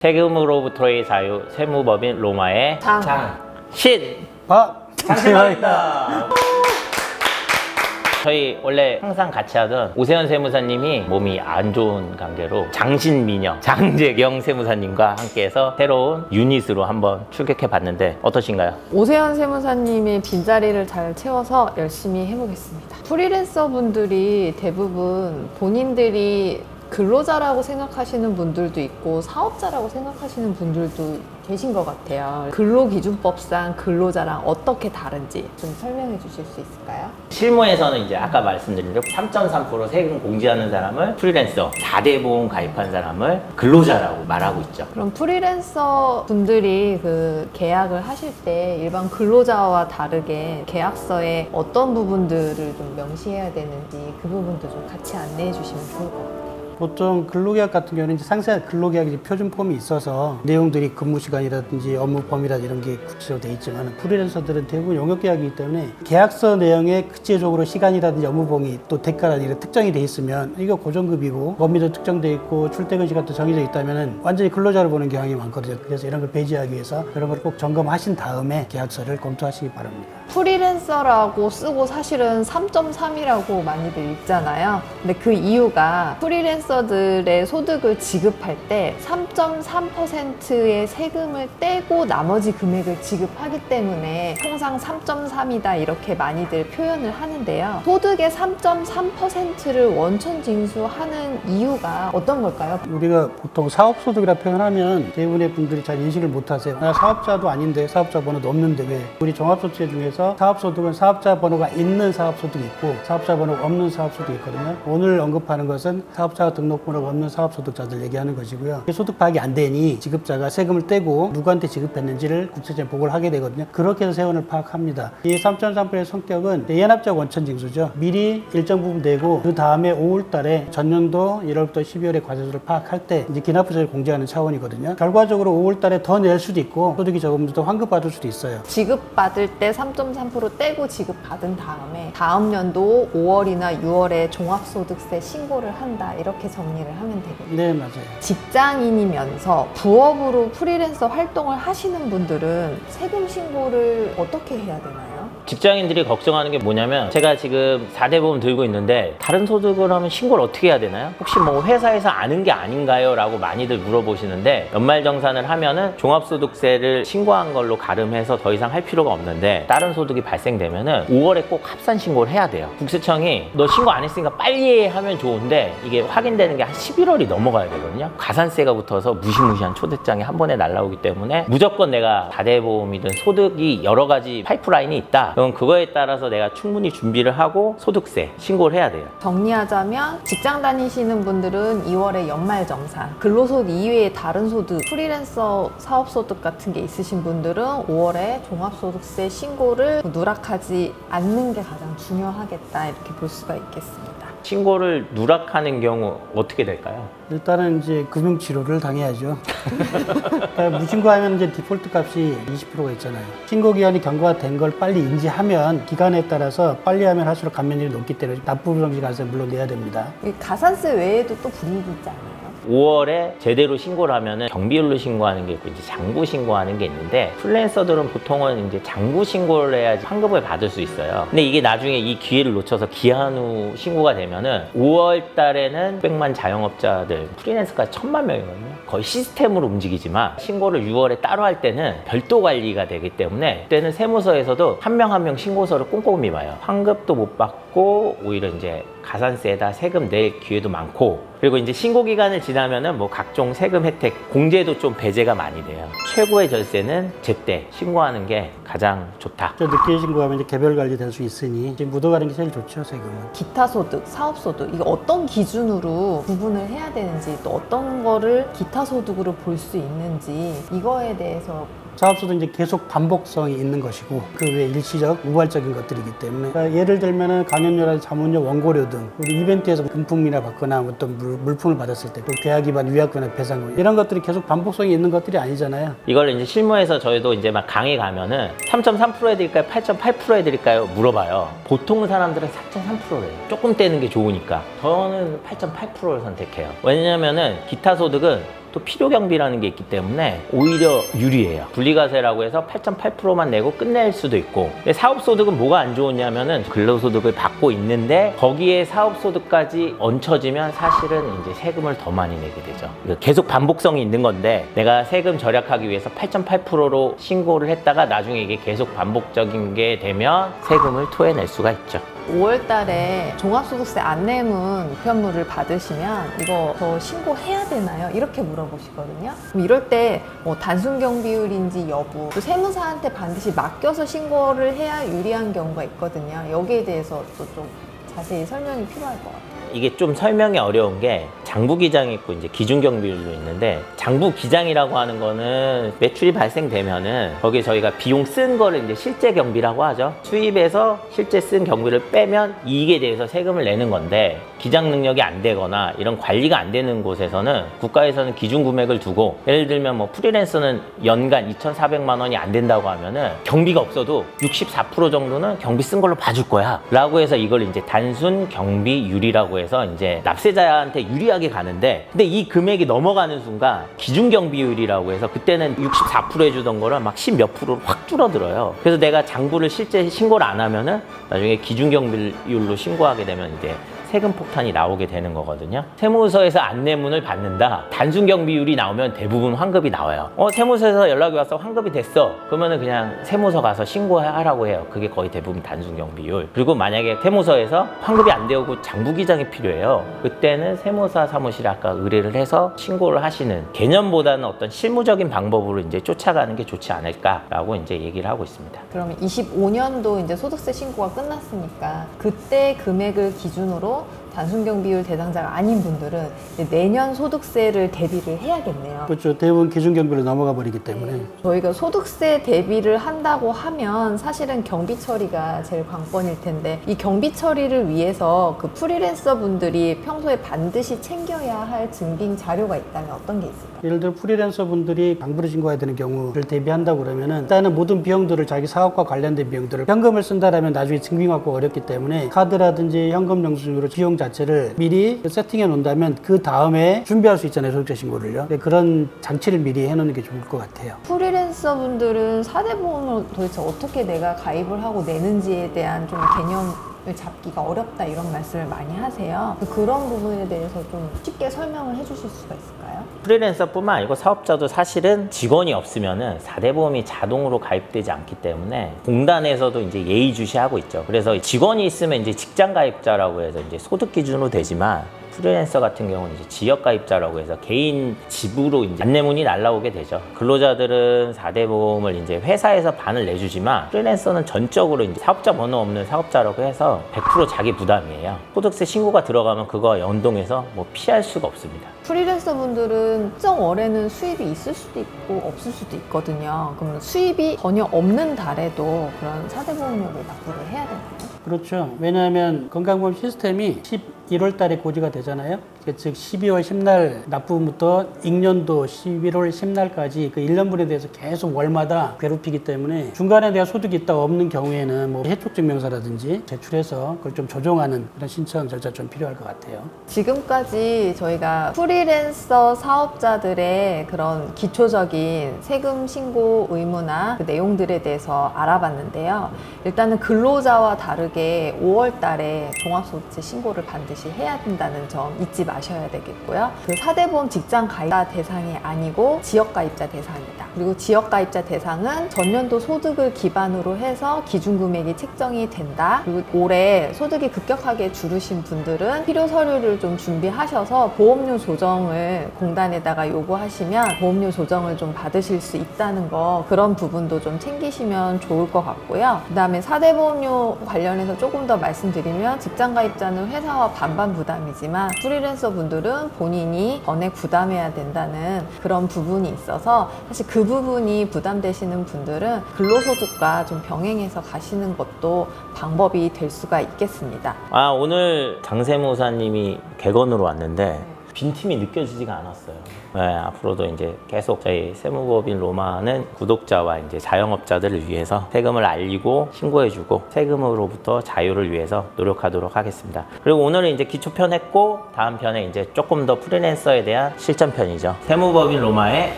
세금으로부터의 자유, 세무법인 로마의 장. 신. 아, 장신입니다. 저희 원래 항상 같이 하던 오세현 세무사님이 몸이 안 좋은 관계로 장신미녀 장재경 세무사님과 함께해서 새로운 유닛으로 한번 출격해 봤는데 어떠신가요? 오세현 세무사님의 빈자리를 잘 채워서 열심히 해보겠습니다. 프리랜서 분들이 대부분 본인들이 근로자라고 생각하시는 분들도 있고 사업자라고 생각하시는 분들도 계신 것 같아요. 근로기준법상 근로자랑 어떻게 다른지 좀 설명해 주실 수 있을까요? 실무에서는 이제 아까 말씀드린 대로 3.3% 세금 공제하는 사람을 프리랜서, 4대 보험 가입한 사람을 근로자라고 말하고 있죠. 그럼 프리랜서 분들이 그 계약을 하실 때 일반 근로자와 다르게 계약서에 어떤 부분들을 좀 명시해야 되는지 그 부분도 좀 같이 안내해 주시면 좋을 것 같아요. 보통 근로계약 같은 경우는 이제 상세한 근로계약 이제 표준 폼이 있어서 내용들이 근무 시간이라든지 업무 범위라든지 이런 게 구체적으로 돼 있지만 프리랜서들은 대부분 용역계약이기 때문에 계약서 내용에 구체적으로 시간이라든지 업무 범위 또 대가라든지 이런 특정이 돼 있으면 이거 고정급이고 범위도 특정돼 있고 출퇴근 시간도 정해져 있다면은 완전히 근로자를 보는 경향이 많거든요. 그래서 이런 걸 배제하기 위해서 그런 걸 꼭 점검하신 다음에 계약서를 검토하시기 바랍니다. 프리랜서라고 쓰고 사실은 3.3이라고 많이들 읽잖아요. 근데 그 이유가 프리랜서 들의 소득을 지급할 때 3.3%의 세금을 떼고 나머지 금액을 지급하기 때문에 통상 3.3이다 이렇게 많이들 표현을 하는데요. 소득의 3.3%를 원천 징수하는 이유가 어떤 걸까요? 우리가 보통 사업소득이라 표현하면 대부분의 분들이 잘 인식을 못하세요. 나 사업자도 아닌데 사업자 번호도 없는데 왜? 우리 종합소득세 중에서 사업소득은 사업자 번호가 있는 사업소득이 있고 사업자 번호가 없는 사업소득이 있거든요. 오늘 언급하는 것은 사업자 등록번호가 없는 사업소득자들 얘기하는 것이고요. 소득 파악이 안 되니 지급자가 세금을 떼고 누구한테 지급했는지를 국세청에 보고를 하게 되거든요. 그렇게 해서 세원을 파악합니다. 이 3.3%의 성격은 연합적 원천 징수죠. 미리 일정 부분 내고 그 다음에 5월 달에 전년도 1월부터 12월에 과세소를 파악할 때 이제 기납부서를 공제하는 차원이거든요. 결과적으로 5월 달에 더 낼 수도 있고 소득이 적으면 더 환급받을 수도 있어요. 지급받을 때 3.3% 떼고 지급받은 다음에 다음 연도 5월이나 6월에 종합소득세 신고를 한다 이렇게 정리를 하면 되겠네요. 네, 맞아요. 직장인이면서 부업으로 프리랜서 활동을 하시는 분들은 세금 신고를 어떻게 해야 되나요? 직장인들이 걱정하는 게 뭐냐면 제가 지금 4대 보험 들고 있는데 다른 소득을 하면 신고를 어떻게 해야 되나요? 혹시 뭐 회사에서 아는 게 아닌가요? 라고 많이들 물어보시는데 연말정산을 하면은 종합소득세를 신고한 걸로 가름해서 더 이상 할 필요가 없는데 다른 소득이 발생되면은 5월에 꼭 합산 신고를 해야 돼요. 국세청이 너 신고 안 했으니까 빨리 해 하면 좋은데 이게 확인되는 게 한 11월이 넘어가야 되거든요. 가산세가 붙어서 무시무시한 초대장이 한 번에 날라오기 때문에 무조건 내가 다대보험이든 소득이 여러 가지 파이프라인이 있다. 그럼 그거에 따라서 내가 충분히 준비를 하고 소득세 신고를 해야 돼요. 정리하자면 직장 다니시는 분들은 2월에 연말 정산, 근로소득 이외의 다른 소득, 프리랜서 사업소득 같은 게 있으신 분들은 5월에 종합소득세 신고를 누락하지 않는 게 가장 중요하겠다 이렇게 볼 수가 있겠습니다. 신고를 누락하는 경우 어떻게 될까요? 일단은 이제 금융 치료를 당해야죠. 그러니까 무신고하면 이제 디폴트 값이 20%가 있잖아요. 신고 기한이 경과가 된 걸 빨리 인지하면 기간에 따라서 빨리 하면 할수록 감면율이 높기 때문에 납부 정지 가세 물론 내야 됩니다. 이 가산세 외에도 또 불이익이 않나요? 5월에 제대로 신고를 하면은 경비율로 신고하는 게 있고 이제 장부 신고하는 게 있는데 프리랜서들은 보통은 이제 장부 신고를 해야지 환급을 받을 수 있어요. 근데 이게 나중에 이 기회를 놓쳐서 기한 후 신고가 되면은 5월 달에는 600만 자영업자들 프리랜서가 천만 명이거든요. 거의 시스템으로 움직이지만 신고를 6월에 따로 할 때는 별도 관리가 되기 때문에 그때는 세무서에서도 한 명 한 명 신고서를 꼼꼼히 봐요. 환급도 못 받고 오히려 이제 가산세에다 세금 낼 기회도 많고 그리고 이제 신고 기간을 지나면은 뭐 각종 세금 혜택 공제도 좀 배제가 많이 돼요. 최고의 절세는 제때 신고하는 게 가장 좋다. 좀 늦게 신고하면 이제 개별 관리 될 수 있으니 이제 묻어가는 게 제일 좋죠, 세금은. 기타 소득, 사업 소득 이거 어떤 기준으로 구분을 해야 되는지 또 어떤 거를 기타 소득으로 볼 수 있는지 이거에 대해서 사업소도 이제 계속 반복성이 있는 것이고 그 외에 일시적 우발적인 것들이기 때문에 그러니까 예를 들면은 간연료라든지 자문료, 원고료 등 우리 이벤트에서 금품이나 받거나 어떤 물, 물품을 받았을 때또 계약 위반 위약금이나 배상금 이런 것들이 계속 반복성이 있는 것들이 아니잖아요. 이걸 이제 실무에서 저희도 이제 막 강의 가면은 3.3% 해드릴까요? 8.8% 해드릴까요? 물어봐요. 보통 사람들은 4.3%래요. 조금 떼는 게 좋으니까. 저는 8.8%를 선택해요. 왜냐면은 기타 소득은 또 필요 경비라는 게 있기 때문에 오히려 유리해요. 분리과세라고 해서 8.8%만 내고 끝낼 수도 있고. 사업소득은 뭐가 안 좋으냐면은 근로소득을 받고 있는데 거기에 사업소득까지 얹혀지면 사실은 이제 세금을 더 많이 내게 되죠. 이거 계속 반복성이 있는 건데 내가 세금 절약하기 위해서 8.8%로 신고를 했다가 나중에 이게 계속 반복적인 게 되면 세금을 토해낼 수가 있죠. 5월 달에 종합소득세 안내문 우편물을 받으시면 이거 더 신고해야 되나요? 이렇게 물어보시거든요. 그럼 이럴 때 뭐 단순 경 비율인지 여부, 또 세무사한테 반드시 맡겨서 신고를 해야 유리한 경우가 있거든요. 여기에 대해서 또 좀 자세히 설명이 필요할 것 같아요. 이게 좀 설명이 어려운 게 장부 기장이 있고 이제 기준 경비율도 있는데 장부 기장이라고 하는 거는 매출이 발생되면은 거기에 저희가 비용 쓴 거를 이제 실제 경비라고 하죠. 수입에서 실제 쓴 경비를 빼면 이익에 대해서 세금을 내는 건데 기장 능력이 안 되거나 이런 관리가 안 되는 곳에서는 국가에서는 기준 금액을 두고 예를 들면 뭐 프리랜서는 연간 2,400만 원이 안 된다고 하면은 경비가 없어도 64% 정도는 경비 쓴 걸로 봐줄 거야. 라고 해서 이걸 이제 단순 경비율이라고 해서 이제 납세자한테 유리하게 가는데 근데 이 금액이 넘어가는 순간 기준 경비율이라고 해서 그때는 64% 해주던 거를 막10 몇 프로로 확 줄어들어요. 그래서 내가 장부를 실제 신고를 안 하면은 나중에 기준 경비율로 신고하게 되면 이제 세금 폭탄이 나오게 되는 거거든요. 세무서에서 안내문을 받는다. 단순 경비율이 나오면 대부분 환급이 나와요. 어, 세무서에서 연락이 와서 환급이 됐어. 그러면은 그냥 세무서 가서 신고하라고 해요. 그게 거의 대부분 단순 경비율. 그리고 만약에 세무서에서 환급이 안 되고 장부 기장이 필요해요. 그때는 세무사 사무실에 아까 의뢰를 해서 신고를 하시는 개념보다는 어떤 실무적인 방법으로 이제 쫓아가는 게 좋지 않을까라고 이제 얘기를 하고 있습니다. 그러면 25년도 이제 소득세 신고가 끝났으니까 그때 금액을 기준으로 단순 경 비율 대상자가 아닌 분들은 내년 소득세를 대비를 해야겠네요. 그렇죠. 대부분 기준 경비로 넘어가 버리기 때문에 저희가 소득세 대비를 한다고 하면 사실은 경비 처리가 제일 관건일 텐데 이 경비 처리를 위해서 그 프리랜서 분들이 평소에 반드시 챙겨야 할 증빙 자료가 있다면 어떤 게 있을까요? 예를 들어 프리랜서 분들이 방부를 신고해야 되는 경우를 대비한다고 그러면은 일단은 모든 비용들을 자기 사업과 관련된 비용들을 현금을 쓴다라면 나중에 증빙하고 어렵기 때문에 카드라든지 현금 영수증으로 비용 자체를 미리 세팅해 놓는다면 그 다음에 준비할 수 있잖아요 소득세 신고를요. 그런 장치를 미리 해놓는 게 좋을 것 같아요. 프리랜서 분들은 사대보험을 도대체 어떻게 내가 가입을 하고 내는지에 대한 좀 개념을 잡기가 어렵다 이런 말씀을 많이 하세요. 그런 부분에 대해서 좀 쉽게 설명을 해주실 수가 있을까요? 프리랜서뿐만 아니고 사업자도 사실은 직원이 없으면은 4대 보험이 자동으로 가입되지 않기 때문에 공단에서도 이제 예의주시하고 있죠. 그래서 직원이 있으면 이제 직장 가입자라고 해서 이제 소득 기준으로 되지만 프리랜서 같은 경우는 이제 지역 가입자라고 해서 개인 집으로 이제 안내문이 날라오게 되죠. 근로자들은 4대 보험을 이제 회사에서 반을 내주지만 프리랜서는 전적으로 이제 사업자 번호 없는 사업자라고 해서 100% 자기 부담이에요. 소득세 신고가 들어가면 그거 연동해서 뭐 피할 수가 없습니다. 프리랜서 분들 은 특정 월에는 수입이 있을 수도 있고 없을 수도 있거든요. 그러면 수입이 전혀 없는 달에도 그런 사대보험료를 납부를 해야 되나요? 그렇죠. 왜냐하면 건강보험 시스템이 11월 달에 고지가 되잖아요. 즉 12월 10날 납부부터 익년도 11월 10날까지 그 1년분에 대해서 계속 월마다 괴롭히기 때문에 중간에 내가 소득이 있다 없는 경우에는 뭐 해촉 증명서라든지 제출해서 그걸 좀 조정하는 그런 신청 절차 좀 필요할 것 같아요. 지금까지 저희가 프리랜서 사업자들의 그런 기초적인 세금 신고 의무나 그 내용들에 대해서 알아봤는데요. 일단은 근로자와 다르게 5월 달에 종합소득세 신고를 반드시 해야 된다는 점 잊지 마셔야 되겠고요. 그 사대보험 직장 가입자 대상이 아니고 지역 가입자 대상이다. 그리고 지역 가입자 대상은 전년도 소득을 기반으로 해서 기준 금액이 책정이 된다. 그리고 올해 소득이 급격하게 줄으신 분들은 필요 서류를 좀 준비하셔서 보험료 조정을 공단에다가 요구하시면 보험료 조정을 좀 받으실 수 있다는 거 그런 부분도 좀 챙기시면 좋을 것 같고요. 그다음에 사대 보험료 관련 해서 조금 더 말씀드리면 직장 가입자는 회사와 반반 부담이지만 프리랜서 분들은 본인이 전액 부담해야 된다는 그런 부분이 있어서 사실 그 부분이 부담되시는 분들은 근로소득과 좀 병행해서 가시는 것도 방법이 될 수가 있겠습니다. 아 오늘 장세무사님이 객원으로 왔는데 빈틈이 느껴지지가 않았어요. 네, 앞으로도 이제 계속 저희 세무법인 로마는 구독자와 이제 자영업자들을 위해서 세금을 알리고 신고해주고 세금으로부터 자유를 위해서 노력하도록 하겠습니다. 그리고 오늘은 이제 기초편 했고 다음 편에 이제 조금 더 프리랜서에 대한 실전편이죠. 세무법인 로마의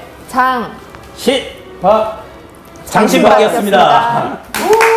장신밥 장신박이었습니다. 장신박이었습니다.